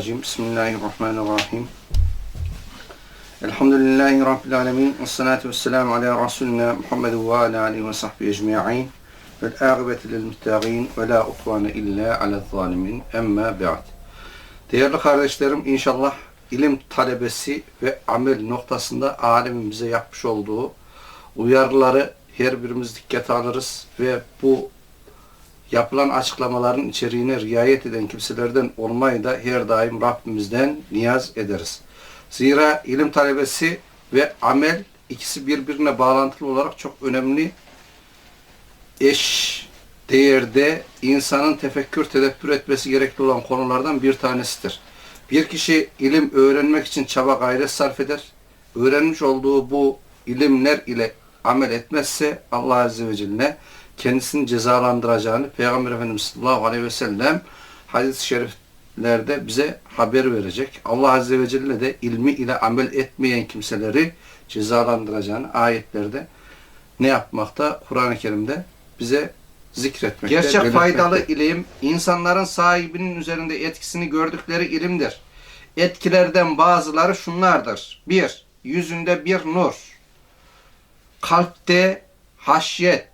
billahi mineşşeytanirracim. Bismillahirrahmanirrahim. Elhamdülillahi Rabbil alemin. Ve salatu ve selamu ala Resulina Muhammed ve ala alihi ve sahbihi ecma'in. Vel âgıbeti lil muttaqin ve la utvane illa ala zalimin. Emma ba'd. Değerli kardeşlerim inşallah ilim talebesi ve amel noktasında alemin bize yapmış olduğu uyarıları her birimiz dikkate alırız ve bu yapılan açıklamaların içeriğine riayet eden kimselerden olmayı da her daim Rabbimizden niyaz ederiz. Zira ilim talebesi ve amel ikisi birbirine bağlantılı olarak çok önemli eş değerde insanın tefekkür, tedebbür etmesi gerekli olan konulardan bir tanesidir. Bir kişi ilim öğrenmek için çaba gayret sarf eder. Öğrenmiş olduğu bu ilimler ile amel etmezse Allah Azze ve Celle kendisini cezalandıracağını Peygamber Efendimiz sallallahu aleyhi ve sellem hadis-i şeriflerde bize haber verecek. Allah Azze ve Celle de ilmi ile amel etmeyen kimseleri cezalandıracağını ayetlerde ne yapmakta? Kur'an-ı Kerim'de bize zikretmekte. Gerçek belirtmekte. faydalı ilim, insanların sahibinin üzerinde etkisini gördükleri ilimdir. Etkilerden bazıları şunlardır. Bir, yüzünde bir nur. Kalpte haşyet.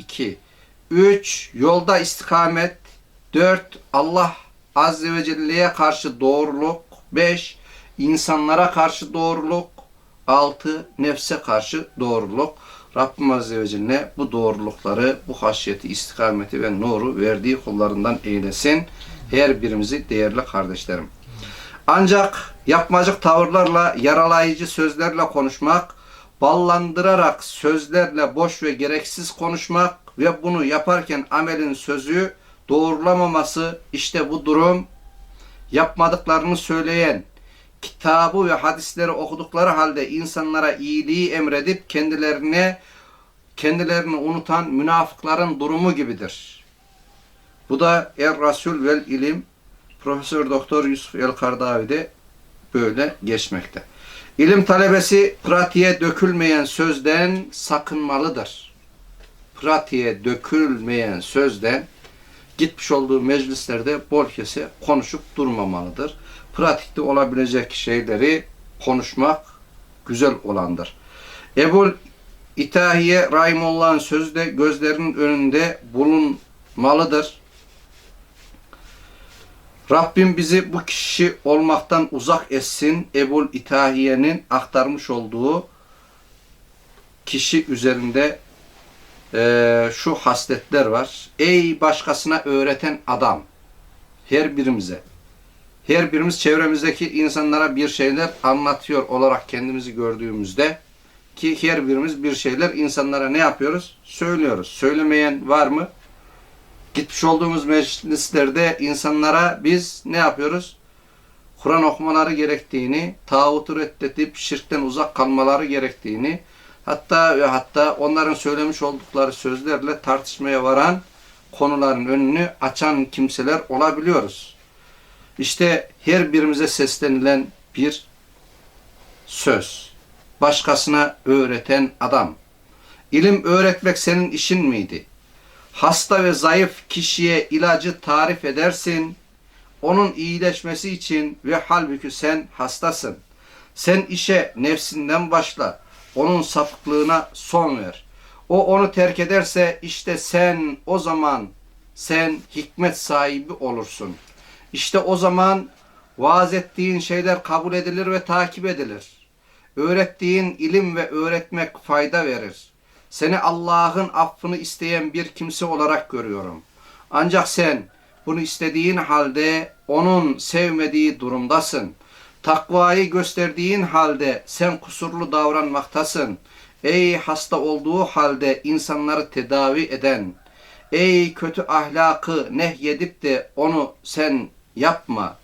2. 3. Yolda istikamet. 4. Allah Azze ve Celle'ye karşı doğruluk. 5. insanlara karşı doğruluk. 6. Nefse karşı doğruluk. Rabbim Azze ve Celle bu doğrulukları, bu haşyeti, istikameti ve nuru verdiği kullarından eylesin. Her birimizi değerli kardeşlerim. Ancak yapmacık tavırlarla, yaralayıcı sözlerle konuşmak, ballandırarak sözlerle boş ve gereksiz konuşmak ve bunu yaparken amelin sözü doğrulamaması işte bu durum yapmadıklarını söyleyen, kitabı ve hadisleri okudukları halde insanlara iyiliği emredip kendilerine kendilerini unutan münafıkların durumu gibidir. Bu da Er Rasul vel İlim Profesör Doktor Yusuf El Kardavi'de böyle geçmekte. İlim talebesi pratiğe dökülmeyen sözden sakınmalıdır. Pratiğe dökülmeyen sözden gitmiş olduğu meclislerde bol kese konuşup durmamalıdır. Pratikte olabilecek şeyleri konuşmak güzel olandır. Ebul İtahiye Rahimullah'ın sözü de gözlerinin önünde bulunmalıdır. Rabbim bizi bu kişi olmaktan uzak etsin. Ebul İtahiye'nin aktarmış olduğu kişi üzerinde eee, şu hasletler var. Ey başkasına öğreten adam. Her birimize. Her birimiz çevremizdeki insanlara bir şeyler anlatıyor olarak kendimizi gördüğümüzde ki her birimiz bir şeyler insanlara ne yapıyoruz? Söylüyoruz. Söylemeyen var mı? Gitmiş olduğumuz meclislerde insanlara biz ne yapıyoruz? Kur'an okumaları gerektiğini, tağutu reddedip şirkten uzak kalmaları gerektiğini, hatta ve hatta onların söylemiş oldukları sözlerle tartışmaya varan konuların önünü açan kimseler olabiliyoruz. İşte her birimize seslenilen bir söz. Başkasına öğreten adam. İlim öğretmek senin işin miydi? Hasta ve zayıf kişiye ilacı tarif edersin. Onun iyileşmesi için ve halbuki sen hastasın. Sen işe nefsinden başla. Onun sapıklığına son ver. O onu terk ederse işte sen o zaman sen hikmet sahibi olursun. İşte o zaman vaaz ettiğin şeyler kabul edilir ve takip edilir. Öğrettiğin ilim ve öğretmek fayda verir. Seni Allah'ın affını isteyen bir kimse olarak görüyorum. Ancak sen bunu istediğin halde onun sevmediği durumdasın. Takvayı gösterdiğin halde sen kusurlu davranmaktasın. Ey hasta olduğu halde insanları tedavi eden, ey kötü ahlakı nehyedip de onu sen yapma.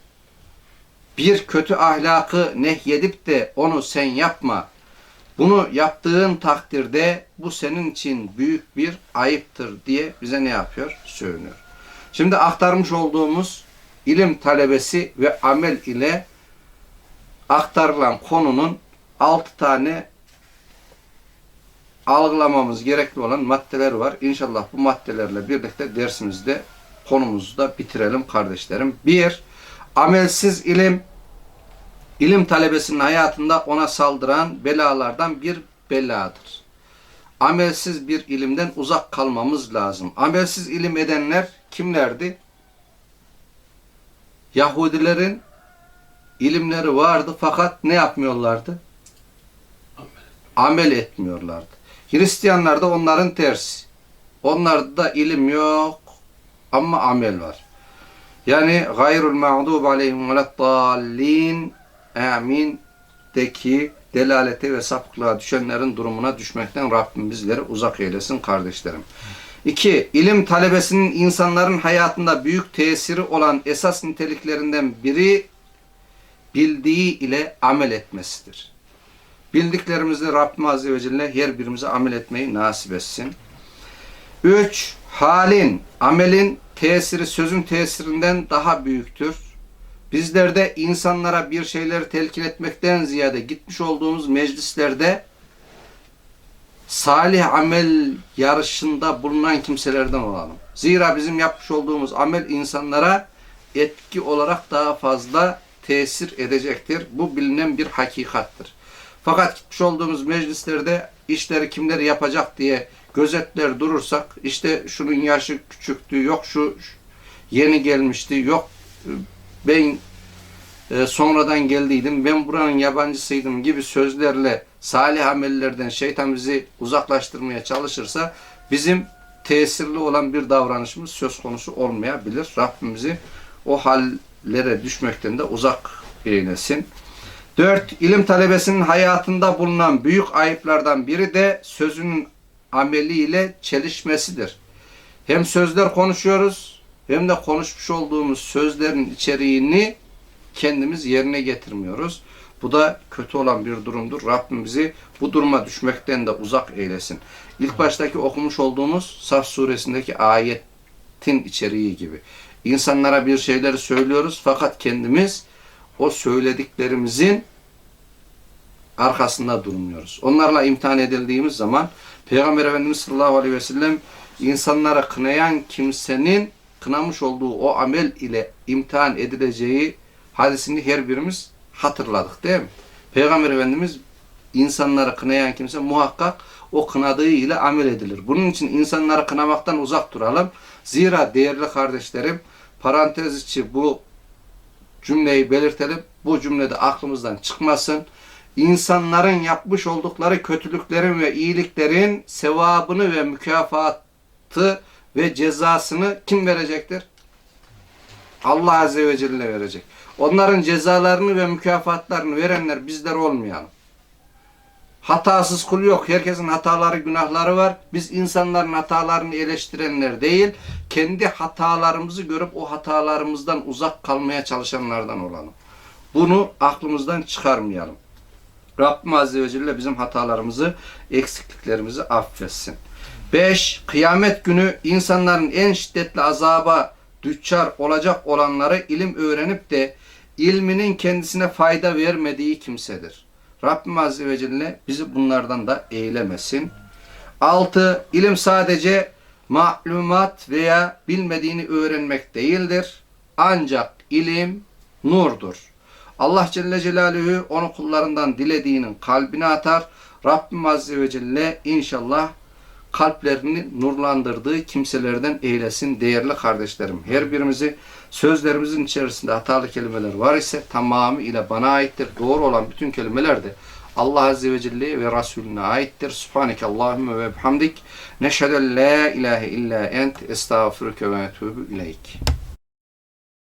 Bir kötü ahlakı nehyedip de onu sen yapma. Bunu yaptığın takdirde bu senin için büyük bir ayıptır diye bize ne yapıyor? Söylüyor. Şimdi aktarmış olduğumuz ilim talebesi ve amel ile aktarılan konunun altı tane algılamamız gerekli olan maddeler var. İnşallah bu maddelerle birlikte dersimizde konumuzu da bitirelim kardeşlerim. Bir, amelsiz ilim, ilim talebesinin hayatında ona saldıran belalardan bir beladır. Amelsiz bir ilimden uzak kalmamız lazım. Amelsiz ilim edenler kimlerdi? Yahudilerin ilimleri vardı fakat ne yapmıyorlardı? Amel etmiyorlardı. Hristiyanlar da onların tersi. Onlarda da ilim yok ama amel var. Yani gayrul mağdub aleyhim veleddallin amin deki delalete ve sapıklığa düşenlerin durumuna düşmekten Rabbim bizleri uzak eylesin kardeşlerim. 2. İlim talebesinin insanların hayatında büyük tesiri olan esas niteliklerinden biri bildiği ile amel etmesidir. Bildiklerimizi Rabbim Azze ve Celle her birimize amel etmeyi nasip etsin. 3. Halin, amelin tesiri sözün tesirinden daha büyüktür. Bizler de insanlara bir şeyleri telkin etmekten ziyade gitmiş olduğumuz meclislerde salih amel yarışında bulunan kimselerden olalım. Zira bizim yapmış olduğumuz amel insanlara etki olarak daha fazla tesir edecektir. Bu bilinen bir hakikattır. Fakat gitmiş olduğumuz meclislerde işleri kimleri yapacak diye gözetler durursak işte şunun yaşı küçüktü, yok şu yeni gelmişti, yok ben e, sonradan geldiydim, ben buranın yabancısıydım gibi sözlerle salih amellerden şeytan bizi uzaklaştırmaya çalışırsa bizim tesirli olan bir davranışımız söz konusu olmayabilir. Rabbimizi o hallere düşmekten de uzak eylesin. 4. İlim talebesinin hayatında bulunan büyük ayıplardan biri de sözünün ameliyle çelişmesidir. Hem sözler konuşuyoruz hem de konuşmuş olduğumuz sözlerin içeriğini kendimiz yerine getirmiyoruz. Bu da kötü olan bir durumdur. Rabbim bizi bu duruma düşmekten de uzak eylesin. İlk baştaki okumuş olduğumuz Saf suresindeki ayetin içeriği gibi. İnsanlara bir şeyleri söylüyoruz fakat kendimiz o söylediklerimizin arkasında durmuyoruz. Onlarla imtihan edildiğimiz zaman Peygamber Efendimiz sallallahu aleyhi ve sellem insanlara kınayan kimsenin kınamış olduğu o amel ile imtihan edileceği hadisini her birimiz hatırladık değil mi? Peygamber Efendimiz insanları kınayan kimse muhakkak o kınadığı ile amel edilir. Bunun için insanları kınamaktan uzak duralım. Zira değerli kardeşlerim parantez içi bu cümleyi belirtelim. Bu cümlede aklımızdan çıkmasın. İnsanların yapmış oldukları kötülüklerin ve iyiliklerin sevabını ve mükafatı ve cezasını kim verecektir? Allah Azze ve Celle verecek. Onların cezalarını ve mükafatlarını verenler bizler olmayalım. Hatasız kul yok. Herkesin hataları, günahları var. Biz insanların hatalarını eleştirenler değil, kendi hatalarımızı görüp o hatalarımızdan uzak kalmaya çalışanlardan olalım. Bunu aklımızdan çıkarmayalım. Rabbim Azze ve Celle bizim hatalarımızı, eksikliklerimizi affetsin. 5. Kıyamet günü insanların en şiddetli azaba düçar olacak olanları ilim öğrenip de ilminin kendisine fayda vermediği kimsedir. Rabbim Azze ve Celle bizi bunlardan da eylemesin. 6. İlim sadece malumat veya bilmediğini öğrenmek değildir. Ancak ilim nurdur. Allah Celle Celaluhu onu kullarından dilediğinin kalbine atar. Rabbim Azze ve Celle inşallah kalplerini nurlandırdığı kimselerden eylesin değerli kardeşlerim. Her birimizi sözlerimizin içerisinde hatalı kelimeler var ise tamamı ile bana aittir. Doğru olan bütün kelimeler de Allah Azze ve Celle ve Resulüne aittir. Subhaneke Allahümme ve bihamdik. Neşhedü la ilahe illa ent. Estağfurüke ve etûbü ileyk.